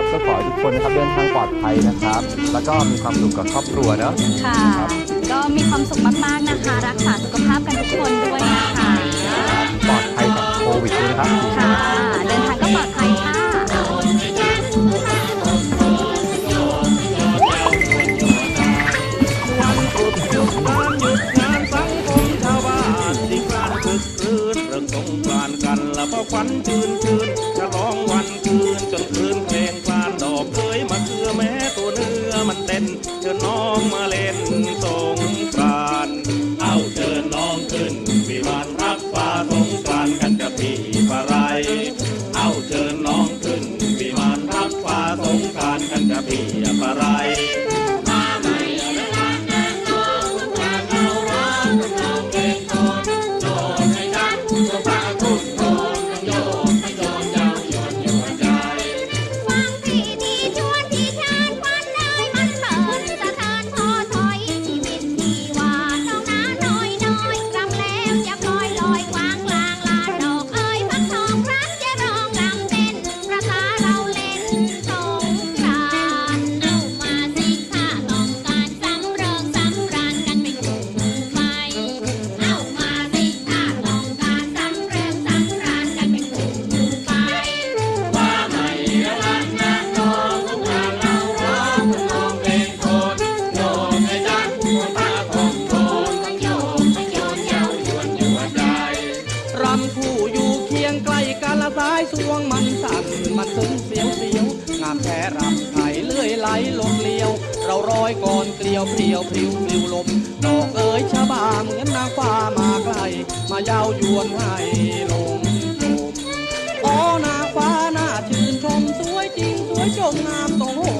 นะครับก็ขอให้ทุกคนนะครับเดินทางปลอดภัยนะครับ แล้วก็มีความสุขกับครอบครัวเนอะค่ะ ก็มีความสุขมาก ๆ นะคะ รักษาสุขภาพกันทุกคนด้วยนะคะ ปลอดภัยจากโควิดด้วยนะครับ ค่ะ เดินทางก็ปลอดภัยค่ะวันหยุดหยุดงานหยุดงานสังคมชาวบ้านที่กลานคึกคืนเรื่องสงกรานต์กันแล้วพอควันชื่นชื่นฉลองวันคืนจนคืน นเชิญน้องมาเล่นสงกรานต์เอาเชิญน้องขึ้นวิมานรักฟ้าสงกรานต์กันจะปีปะไรเอาเชิญน้องขึ้นวิมานรักฟ้าสงกรานต์กันจะปีปะไร คู่อยู่เคียงใกล้กันละสายสวงมันสั่นมันซึ้งเสียวเสียวงามแท้รำไถ่เลื่อยไหลลงเลียว เราร้อยก่อนเกลียวเพียวพริ้วพลิวลมดอกเอ๋ยชะบาเหมือนนางฟ้ามาไกลมาเย้ายวนให้ลงอ๋อ้นาฟ้าหน้าชื่นชมสวยจริงสวยจงงามตรง